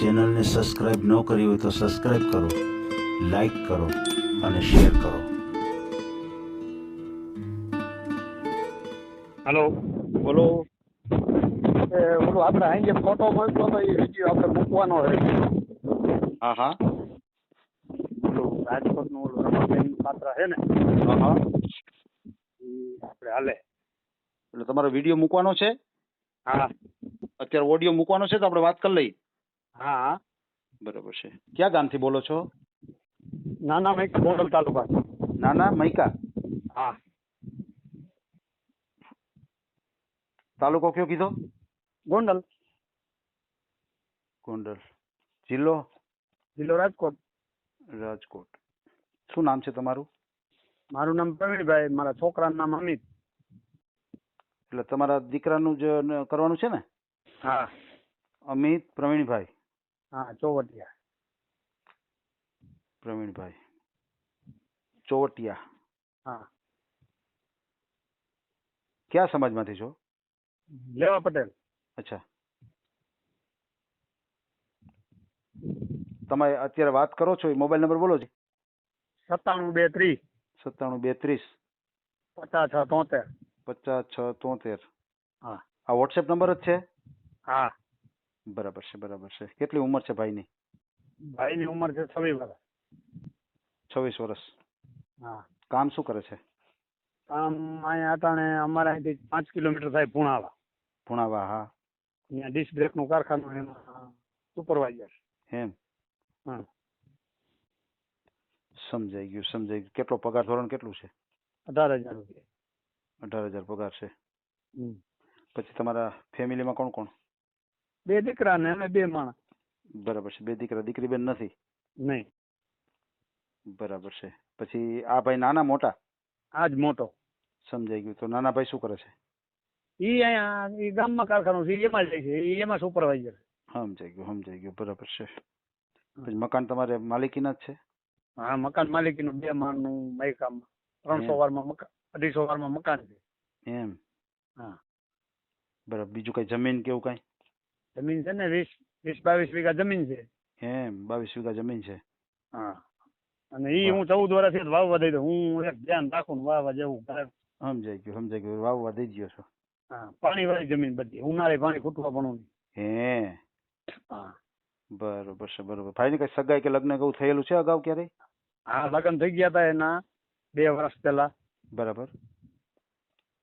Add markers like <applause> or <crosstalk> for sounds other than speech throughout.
ચેનલને સબસ્ક્રાઈબ ન કરી હોય તો સબસ્ક્રાઈબ કરો લાઈક કરો અને શેર કરો. હલો. બોલો. એ ઓલું આપણે અહીં જે ફોટો મોકલો તો એ વીડિયો આપણે મૂકવાનો છે. હા હા. ઓલું રાજકોટનું ઓલું રમાબેન પાત્ર છે ને. હા હા. આપણે હાલે. એટલે તમારો વીડિયો મૂકવાનો છે? હા. અત્યારે ઓડિયો મૂકવાનો છે તો આપણે વાત કરી લઈએ. હા. બરાબર છે. ક્યાં ગામથી બોલો છો? નાના મૈકા ગોંડલ તાલુકા. નાના મૈકા? હા. તાલુકો કયો કીધો? ગોંડલ. ગોંડલ. જિલ્લો? જિલ્લો રાજકોટ. રાજકોટ. શું નામ છે તમારું? મારું નામ પ્રવીણભાઈ મારા છોકરાનું નામ અમિત. એટલે તમારા દીકરાનું જ કરવાનું છે ને? હા. અમિત પ્રવીણભાઈ. હા ચોવટિયા. પ્રવીણભાઈ. ચોવટિયા. હા. કયા સમાજમાંથી છો? લેવા પટેલ. અચ્છા. તમે અત્યારે વાત કરો છો એ મોબાઈલ નંબર બોલો છે? સત્તાણું બે ત્રીસ સત્તાણું બે ત્રીસ પચાસ છ તોતેર. પચાસ છ તોતેર. હા. આ વોટ્સએપ નંબર જ છે? હા. બરાબર છે બરાબર છે. કેટલી ઉંમર છે ભાઈની? ભાઈની ઉંમર છે છવ્વીસ વર્ષ. છવ્વીસ વર્ષ. હા. કામ શું કરે છે? કામ અહીંયા અટાણે અમારા અહીંથી પાંચ કિલોમીટર થાય પુણાવા ભુણાવા હા. અહીંયા ડિસ્ક બ્રેકનું કારખાનું એમાં સુપરવાઇઝર. એમ? હા. સમજાઈ ગયું સમજાઈ ગયું. કેટલો પગાર ધોરણ કેટલું છે? અઢાર હજાર રૂપિયા. અઢાર હજાર પગાર છે. હમ. પછી તમારા ફેમિલીમાં કોણ કોણ? બે દીકરા ને અમે બે માણસ. બરાબર છે બે દીકરા દીકરી બેન નથી? નહીં. બરાબર છે. પછી આ ભાઈ નાના મોટા? આ જ મોટો. સમજાઈ ગયું. તો નાના ભાઈ શું કરે છે? ઈ અહીંયા ઈ ગામમાં કારખાનું છે એમાં જાય છે ઈ એમાં સુપરવાઇઝર સમજાઈ ગયું સમજાઈ ગયું. બરાબર છે. પછી મકાન તમારે માલિકીના જ છે? હા મકાન માલિકીનું બે માળનું મહેકામમાં ત્રણસો. વારમાં મકાન અઢીસો વારમાં મકાન છે. એમ? હા. બરાબર. બીજું કઈ જમીન કેવું કઈ? જમીન છે ને વીસ વીસ બાવીસ વીઘા જમીન છે. એમ બાવીસ વીઘા જમીન છે. હા. અને ઈ હું ચૌદ વર્ષથી વાવવા દઈ દઉં. હું એક ધ્યાન રાખું ને વાવવા જેવું. સમજાઈ ગયું સમજાઈ ગયું. વાવવા દઈ ગયો છો. હા પાણી વાળી જમીન બધી. ઉનાળે પાણી ખૂટવા પણ હે. હા. બરોબર છે બરોબર. ભાઈને કઈ સગાઈ કે લગ્ન કેવું થયેલું છે અગાઉ ક્યારેય? હા લગ્ન થઈ ગયા હતા એના બે વર્ષ પહેલા. બરાબર.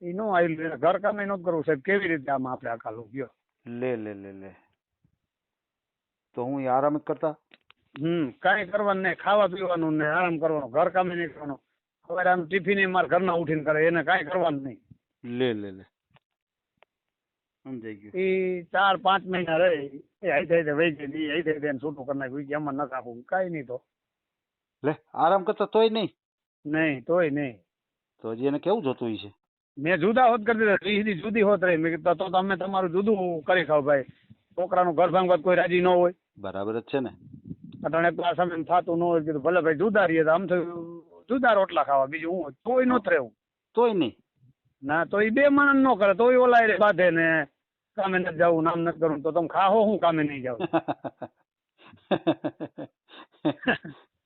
એનું નો આવેલું ઘર કામ એનું કરવું સાહેબ. કેવી રીતે આમ આપણે આખા લોકો ગયો લે લે લે લે. તો હું એ આરામ જ કરતા? હમ કાંઈ કરવાનું નહીં ખાવા પીવાનું ને આરામ કરવાનો ઘર કામ નહીં કરવાનો સવારે આમ ટિફિન મારા ઘરના ઉઠીને કરે એને કાંઈ કરવાનું નહીં. લે લે લે. સમજાઈ ગયું. એ ચાર પાંચ મહિના રહે એ આઈ થાય વહી ગઈ ઈ આઈ થાય છૂટું કરી નાખ્યું કે એમાં ન કાપું કાંઈ નહીં તો. લે આરામ કરતા તોય નહીં? નહીં તોય નહીં. તો હજી એને કેવું જોતું છે? મેં જુદા હોત કરી દીધા ત્રીસ જુદી હોત રહી. મેં કીધું તો તમે તમારું જુદું કરી ખાવ ભાઈ. છોકરાનું ઘર સંગત કોઈ રાજી ન હોય. બરાબર જ છે ને. અટાણે ક્લાસ અમે થતું ન હોય કીધું ભલે ભાઈ જુદા રહીએ આમ થયું. જુદા રોટલા ખાવા બીજું હું તોય નહોત રહેવું. તોય નહીં. ના તો એ બે માણસ ન કરે તોય ઓલા રે બાંધે ને કામે નથી જવું નામ નથી કરવું તો તમે ખાહો હું કામે નહીં જાવ <laughs>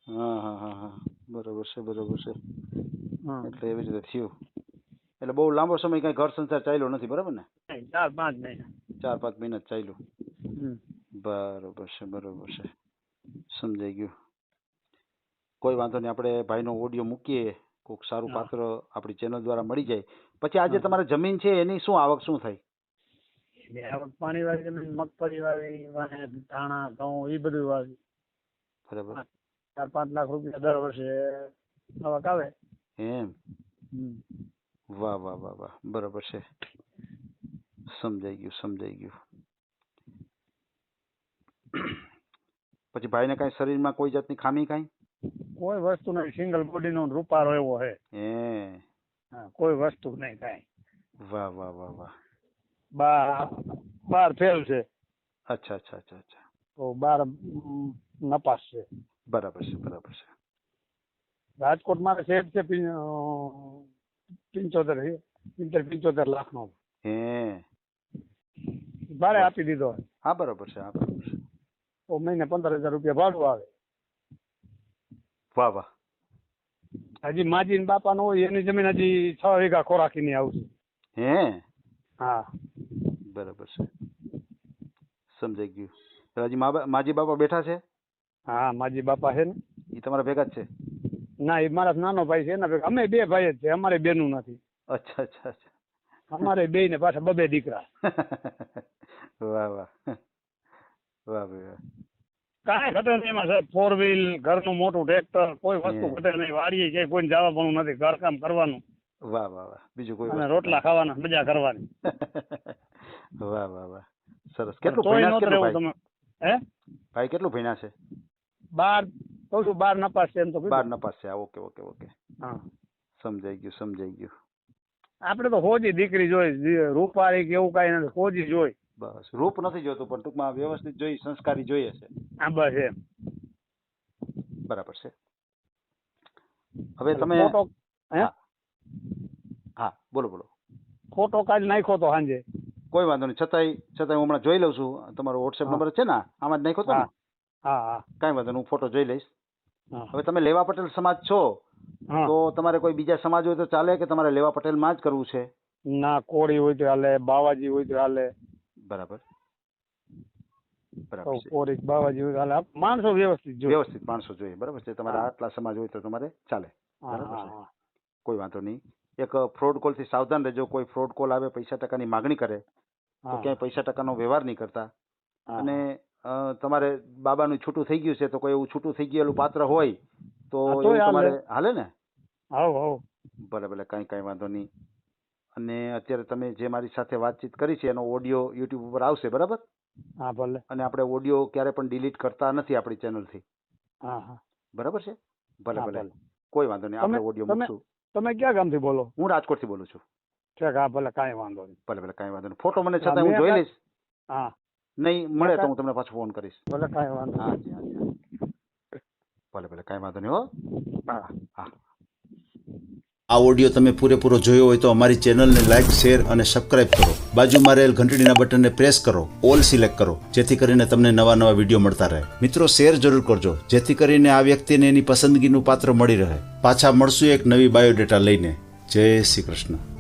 હા હા હા બરોબર છે બરોબર છે. એટલે એવી રીતે થયું. એટલે બહુ લાંબો સમય કઈ ઘર સંસાર ચાલ્યો નથી બરાબર ને? નહીં, ચાર પાંચ મહિના. ચાર પાંચ મહિના જ ચાલ્યું. હમ. બરોબર છે બરોબર છે. સમજાઈ ગયું. કોઈ વાંધો નહીં આપણે ભાઈનો ઓડિયો મૂકીએ. કોઈક સારું હા. પાત્ર આપણી ચેનલ દ્વારા મળી જાય. પછી આજે હા. તમારે જમીન છે એની શું આવક શું થાય? એટલે આવક પાણી વાળી જમીન મગફળી વાવી વાને ધાણા ઘઉં એ બધું વાવી. બરાબર. હા. ચાર પાંચ લાખ રૂપિયા દર વર્ષે આવક આવે. એમ. હમ. વાહ વાહ વાહ વાહ બરાબર છે સમજાઈ ગયું સમજાઈ ગયું પછી ભાઈને કાંઈ શરીરમાં કોઈ જાતની ખામી કાંઈ? કોઈ વસ્તુ નહીં સિંગલ બોડી નો રૂપારો એવો હે. હે. હા, કોઈ વસ્તુ નહીં કાંઈ. વાહ વાહ વાહ વાહ. બાર બાર ફેલ છે. અચ્છા અચ્છા અચ્છા અચ્છા. તો બાર ઉમ, નપાસ છે. બરાબર છે બરાબર છે. રાજકોટ મારે શેઠ છે પિં- અ, પંચોતેર છે પિંચોતેર લાખનો હે. ભાડે આપી દીધો. હા બરોબર છે હા બરોબર છે. તો મહિને પંદર હજાર રૂપિયા ભાડું આવે. વાહ વાહ. હજી માજી ને બાપા નો હોય એની જમીન હજી છ વીઘા ખોરાકીની આવશે. હે? હા. બરાબર છે. સમજાઈ ગયું. હજી માજી બાપા બેઠા છે? હા માજી બાપા છે ને. એ તમારા ભેગા જ છે? ના એ મારા નાનો ભાઈ છે એના ભેગા. અમે બે ભાઈ જ છે અમારે બેનું નથી. અચ્છા અચ્છા અચ્છા. અમારે બે ને પાછા બબે દીકરા. <laughs> વાહ વાહ. વાહ ભાઈ વાહ. કાંઈ ઘટે નહીં એમાં સાહેબ. ફોર વ્હીલ ઘરનું મોટું ટ્રેક્ટર કોઈ વસ્તુ. ઘટે નહીં. વાડીએ ક્યાંય કોઈને જવા પણ નથી ઘરકામ કરવાનું. વાહ વાહ વાહ. બીજું કોઈ અને રોટલા ખાવાના મજા કરવાની. <laughs> વાહ વાહ વાહ. સરસ. કેટલું ભણ્યા કેટલું ભાઈ? તમે હે? ભાઈ કેટલું ભણ્યા છે? બાર કહું છું બાર નપાસ છે એમ તો બાર નપાસ છે. Okay okay okay. હા. સમજાઈ ગયું સમજાઈ ગયું. આપણે તો હોજી દીકરી જોઈ રૂપાળી કે એવું કાંઈ નથી હોજી જોઈ. બસ. રૂપ નથી જોતું પણ ટૂંકમાં વ્યવસ્થિત જોઈ સંસ્કારી જોઈએ છે. હા બસ એમ. બરાબર છે. હવે તમે. હા? બોલો બોલો. ફોટો કાજ નાખ્યો તો સાંજે. કોઈ વાંધો નહીં. છતાંય છતાંય હું હમણાં જોઈ લઉં છું. તમારો વોટ્સએપ નંબર છે ને? આમાં જ નાખ્યો તો ને? હા હા. કાંઈ વાંધો નહીં હું ફોટો જોઈ લઈશ. હા હવે તમે લેવા પટેલ સમાજ છો હા. તો તમારે કોઈ બીજા સમાજ હોય તો ચાલે કે તમારે લેવા પટેલમાં જ કરવું છે? ના કોળી હોય તો હાલે બાવાજી હોય તો હાલે. બરાબર. બરાબર છે. કોળી બાવાજી હોય તો હાલે. આ માણસો વ્યવસ્થિત જોઈએ વ્યવસ્થિત માણસો જોઈએ બરાબર છે. તમારે હા. આટલા સમાજ હોય તો તમારે ચાલે. હા બરાબર હા છે. હા. કોઈ વાંધો નહીં. એક ફ્રોડ કોલથી સાવધાન રહેજો. કોઈ ફ્રોડ કોલ આવે પૈસા ટકાની માગણી કરે તો હા, ક્યાંય પૈસા ટકાનો વ્યવહાર નહીં કરતા. હા, અને તમારે બાબાનું છૂટું થઈ ગયું છે તો કોઈ એવું છૂટું થઈ ગયેલું પાત્ર હોય તો. તમારે હાલે ને? હાવ હાવ ભલે ભલે કાંઈ કાંઈ વાંધો નહીં. અને અત્યારે તમે જે મારી સાથે વાતચીત કરી છે એનો ઓડિયો યુટ્યુબ ઉપર આવશે બરાબર? હા ભલે. અને આપણે ઓડિયો ક્યારે પણ ડિલીટ કરતા નથી આપણી ચેનલથી. હા હા. બરાબર છે? ભલે ભલે. કોઈ વાંધો નહીં આપણે ઓડિયો મૂકશું. તમે ક્યાં ગામથી બોલો? હું રાજકોટથી બોલું છું. ઠીક હા ભલે કાંઈ વાંધો નહીં. ભલે ભલે કાંઈ વાંધો નહીં. ફોટો મને છતાં હું જોઈ લઈશ. હા. નહીં મળે તો હું તમને પાછો ફોન કરીશ. ભલે કાંઈ વાંધો હા નહીં. જી હા જી હા. ભલે ભલે કાંઈ વાંધો નહીં હો. હા. હા. આ ઓડિયો તમે પૂરેપૂરો જોયો હોય તો અમારી ચેનલને લાઇક શેર અને સબસ્ક્રાઇબ કરો. બાજુમાં રહેલ ઘંટડીના બટનને પ્રેસ કરો ઓલ સિલેક્ટ કરો જેથી કરીને તમને નવા નવા વીડિયો મળતા રહે. મિત્રો શેર જરૂર કરજો જેથી કરીને આ વ્યક્તિને એની પસંદગીનું પાત્ર મળી રહે. પાછા મળશું એક નવી બાયોડેટા લઈને. જય શ્રી કૃષ્ણ.